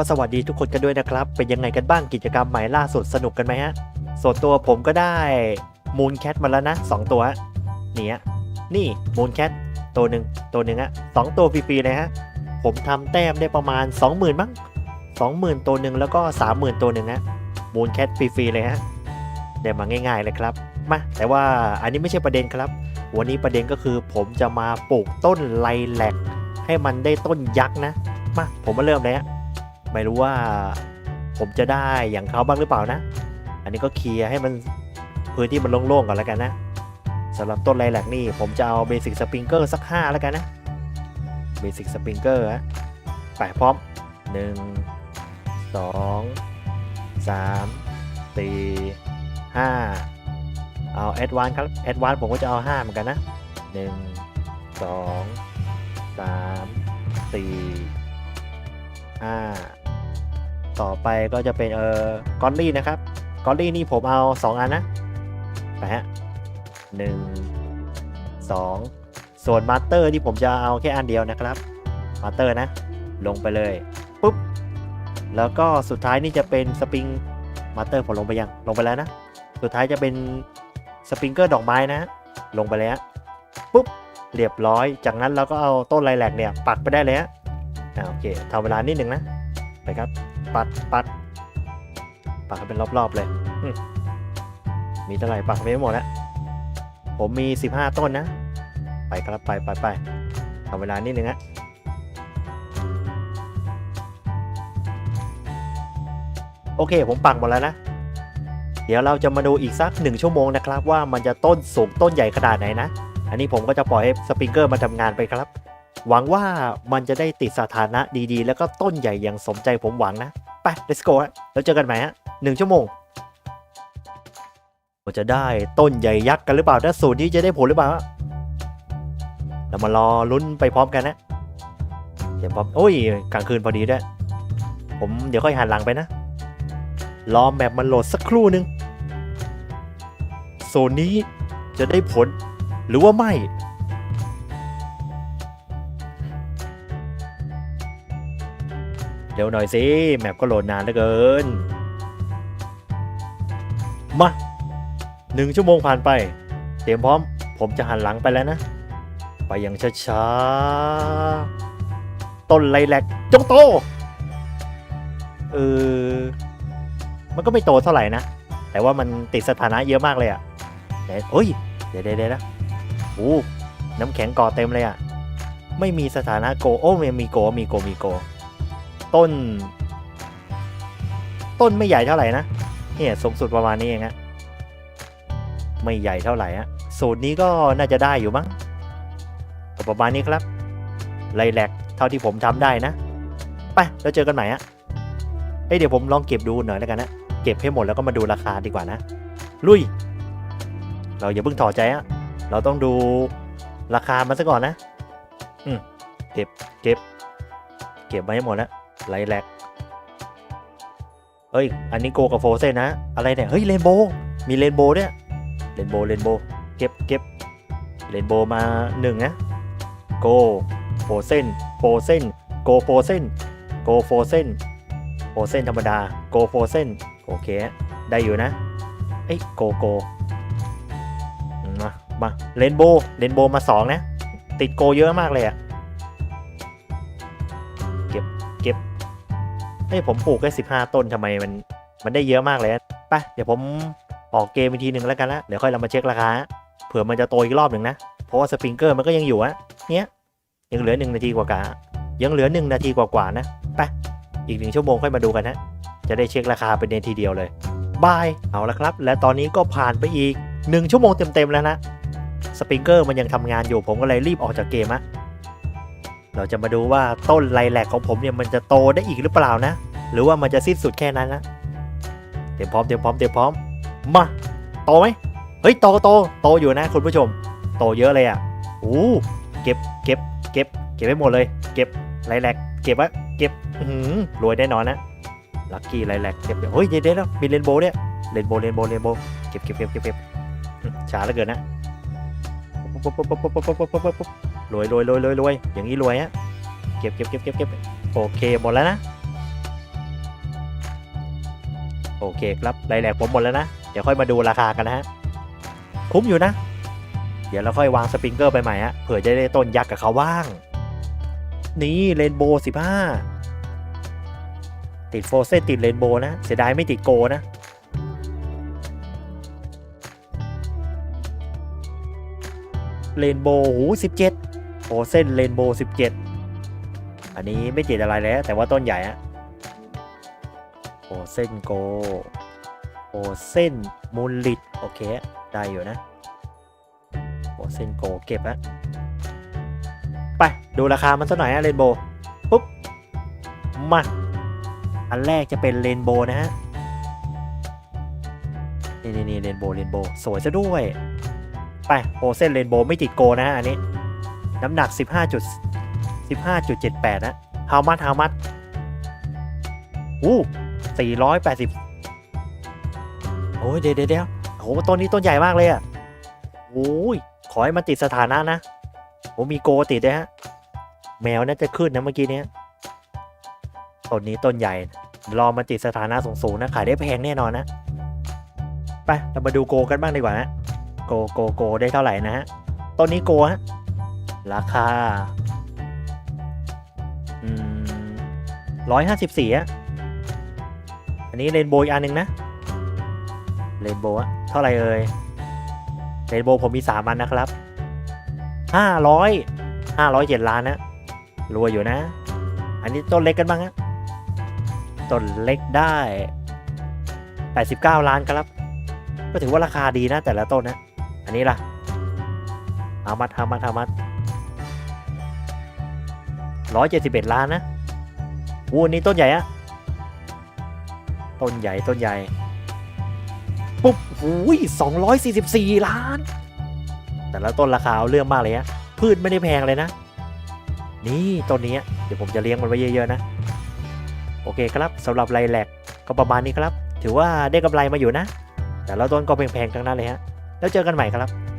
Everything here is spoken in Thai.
ก็สวัสดีทุกคนกันด้วยนะครับ เป็นยังไงกันบ้างกิจกรรมใหม่ล่าสุดสนุกกันไหมฮะ ส่วนตัวผมก็ได้มูนแคทมาแล้วนะสองตัวนี่ะนี่มูนแคทตัวหนึ่งตัวหนึ่งฮะสองตัวฟรีๆเลยฮะ ผมทำแต้มได้ประมาณ 20,000มั้ง20,000 ตัวหนึ่งแล้วก็ 30,000 ตัวหนึ่งฮะมูนแคทฟรีๆเลยฮะได้มาง่าย ๆเลยครับมาแต่ว่าอันนี้ไม่ใช่ประเด็นครับ วันนี้ประเด็นก็คือผมจะมาปลูกต้นไลแลกให้มันได้ต้นยักษ์นะมาผมมาเริ่มเลยฮะ ไม่รู้ว่าผมจะได้อย่างเขาบ้างหรือเปล่านะ อันนี้ก็เคลียร์ให้มันพื้นที่มันโล่งๆก่อนแล้วกันนะสำหรับต้นไลแลกนี่ผมจะเอาเบสิกสปริงเกอร์สัก 5 แล้วกันนะเบสิกสปริงเกอร์ฮะไปพร้อม 1 2 3 4 5 เอาแอดวานครับแอดวานผมก็จะเอา 5 เหมือนกันนะ 1 2 3 4 5 ต่อไปก็จะเป็นเออกอลลี่นะครับกอลลี่นี่ผมเอา 2 อันนะไปฮะหนึ่งสองส่วนมาสเตอร์ที่ผมจะเอาแค่อันเดียวนะครับมาสเตอร์นะ ลงไปเลยปุ๊บแล้วก็สุดท้ายนี่จะเป็นสปริงมาสเตอร์ผมลงไปยังลงไปแล้วนะ สุดท้ายจะเป็นสปริงเกอร์ดอกไม้นะ ลงไปเลยฮะปุ๊บเรียบร้อย จากนั้นเราก็เอาต้นไลแลกเนี่ยปักไปได้เลยฮะอ่าโอเคทำเวลานิดหนึ่งนะไปครับ ปัดปัดปักให้เป็นรอบๆเลย มีเท่าไหร่ปักไปไม่หมดแล้วผมมี 15 ต้นนะ ไปครับไปไปไปทำเวลานิดนึงฮะโอเค ผมปักหมดแล้วนะ เดี๋ยวเราจะมาดูอีกสักหนึ่งชั่วโมงนะครับ ว่ามันจะต้นสูงต้นใหญ่ขนาดไหนนะ อันนี้ผมก็จะปล่อยให้สปริงเกอร์มาทำงานไปครับ หวังว่ามันจะได้ติดสถานะดีๆ แล้วก็ต้นใหญ่อย่างสมใจผมหวังนะ ไป let's go แล้วเจอกันใหม่ฮะหนึ่งชั่วโมงเราจะได้ต้นใหญ่ยักษ์กันหรือเปล่าถ้าสูตรนี้จะได้ผลหรือเปล่า เรามารอลุ้นไปพร้อมกันนะ เดี๋ยวพร้อมโอ้ยกลางคืนพอดีด้วย ผมเดี๋ยวค่อยหันหลังไปนะ รอแบบมันโหลดสักครู่นึง โซนนี้จะได้ผลหรือว่าไม่ เดี๋ยวหน่อยสิ แมปก็โหลดนานเหลือเกิน มาหนึ่งชั่วโมงผ่านไป เตรียมพร้อม ผมจะหันหลังไปแล้วนะ ไปอย่างช้าๆ ต้นไลแลกจงโต เออ มันก็ไม่โตเท่าไหร่นะ แต่ว่ามันติดสถานะเยอะมากเลยอะ่ะแต่เฮ้ย เดี๋ยวเดี๋ยวเดี๋ยวนะโอ้น้ำแข็งก่อเต็มเลยอะ่ะ ไม่มีสถานะโก โอ้ไม่มีโก มีโก มีโก ต้น ต้นไม่ใหญ่เท่าไหร่นะเนี่ยสูงสุดประมาณนี้เองฮะไม่ใหญ่เท่าไหร่ฮะสูตรนี้ก็น่าจะได้อยู่มั้งประมาณนี้ครับไลแลกเท่าที่ผมทำได้นะไปแล้วเจอกันใหม่ฮะเอ้ยเดี๋ยวผมลองเก็บดูหน่อยแล้วกันนะเก็บให้หมดแล้วก็มาดูราคาดีกว่านะ ลุย เราอย่าเพิ่งถอดใจอะเราต้องดูราคามันซะก่อนนะ อืมเก็บเก็บ เก็บมาให้หมดแล้ว ไลแลกเอ้ย อันนี้โกกับโฟเซนนะ อะไรเนี่ย เฮ้ยเรนโบว์มีเรนโบว์ด้วยเรนโบว์เรนโบว์เก็บเก็บเรนโบว์มาหนึ่งนะโกโฟเซนโฟเซนโกโฟเซนโกโฟเซนโฟเซนธรรมดาโกโฟเซนโอเค ได้อยู่นะเอ้ยโกโกมามาเรนโบว์เรนโบว์มาสองนะ ติดโกเยอะมากเลยอะ เฮ้ยผมปลูกแค่สิบห้าต้นทำไมมันมันได้เยอะมากเลยอะไปเดี๋ยวผมออกเกมอีกทีหนึ่งแล้วกันละเดี๋ยวค่อยเรามาเช็คราคาเผื่อมันจะโตอีกรอบหนึ่งนะ เพราะว่าสปริงเกอร์มันก็ยังอยู่อะเนี้ยยังเหลือหนึ่งนาทีกว่าๆยังเหลือหนึ่งนาทีกว่าๆนะไปอีกหนึ่งชั่วโมงค่อยมาดูกันนะจะได้เช็คราคาเป็นเดนทีเดียวเลยบายเอาละครับ และตอนนี้ก็ผ่านไปอีก 1 ชั่วโมงเต็มๆแล้วนะสปริงเกอร์มันยังทำงานอยู่ผมก็เลยรีบออกจากเกมอะ เราจะมาดูว่าต้นไลแลกของผมเนี่ยมันจะโตได้อีกหรือเปล่านะ หรือว่ามันจะสิ้นสุดแค่นั้นนะเตรียมพร้อมเตรียมพร้อมเตรียมพร้อมมาโตไหมเฮ้ยโตโตโตอยู่นะคุณผู้ชม โตเยอะเลยอะอู้เก็บเก็บเก็บเก็บไว้หมดเลย เก็บไลแลกเก็บไว้เก็บหือรวยแน่นอนนะลัคกี้ไลแลกเก็บเดี๋ยวเฮ้ยเดี๋ยวเดี๋ยวมีเรนโบว์เนี่ยเรนโบว์เรนโบว์เรนโบว์เก็บเก็บเก็บเก็บเก็บช้าเหลือเกินนะ รวยรวยรวยรวยรวยอย่างนี้รวยฮะเก็บเก็บเก็บเก็บเก็บโอเคหมดแล้วนะ โอเคครับรายแกผมหมดแล้วนะ เดี๋ยวค่อยมาดูราคากันนะฮะ คุ้มอยู่นะ เดี๋ยวเราค่อยวางสปริงเกอร์ไปใหม่ฮะ เผื่อจะได้ต้นยักษ์กับเขาว่าง นี่เรนโบว์สิบห้าติดโฟเซติดเรนโบว์นะ เสียดายไม่ติดโกนะเรนโบว์หูสิบเจ็ด ฟเซนเรนโบว์สิบเจ็ดอันนี้ไม่ติดอะไรแล้ว แต่ว่าต้นใหญ่อะโฟเซนโกโฟเซนมูลลิดโอเค ได้อยู่นะโฟเซนโกเก็บอะไป ดูราคามันสักหน่อยอะเรนโบว์ปุ๊บ มา อันแรกจะเป็นเรนโบว์นะฮะนี่นี่นี่เรนโบว์เรนโบว์สวยซะด้วย ไปโอเซนเรนโบว์ไม่ติดโกนะฮะอันนี้ น้ำหนัก 15จุด15.78 นะฮาวมัดฮาวมัดอู้480 โอ้ยเดี๋ยวเดี๋ยวเดียวโอ้โหต้นนี้ต้นใหญ่มากเลยอะโอ้ย ขอให้มันติดสถานะนะโอ้มีโกติดด้วยฮะ แมวน่าจะขึ้นนะเมื่อกี้เนี้ยต้นนี้ต้นใหญ่ รอมันติดสถานะสูงๆนะ ขายได้แพงแน่นอนนะ ไป เรามาดูโกกันบ้างดีกว่านะ โกโกโกได้เท่าไหร่นะฮะ ต้นนี้โกฮะ ราคาร้อยห้าสิบสี่อะอันนี้เรนโบว์อีกอันหนึ่งนะเรนโบว์อะเท่าไหร่เอ่ยเรนโบว์ผมมีสามอันนะครับห้าร้อยห้าร้อยเจ็ดล้านนะรวยอยู่นะ อันนี้ต้นเล็กกันบ้างฮะต้นเล็กได้แปดสิบเก้าล้านครับ ก็ถือว่าราคาดีนะแต่ละต้นนะ อันนี้ล่ะเอามัดเอามัดเอามัด ร้อยเจ็ดสิบเอ็ดล้านนะวูอันนี้ต้นใหญ่อะต้นใหญ่ต้นใหญ่ปุ๊บหูยสองร้อยสี่สิบสี่ล้าน แต่ละต้นราคาเรื่องมากเลยฮะพืชไม่ได้แพงเลยนะ นี่ต้นนี้เดี๋ยวผมจะเลี้ยงมันไว้เยอะๆนะ โอเคครับสำหรับไรแลกก็ประมาณนี้ครับ ถือว่าได้กำไรมาอยู่นะ แต่ละต้นก็แพงๆทั้งนั้นเลยฮะ แล้วเจอกันใหม่ครับ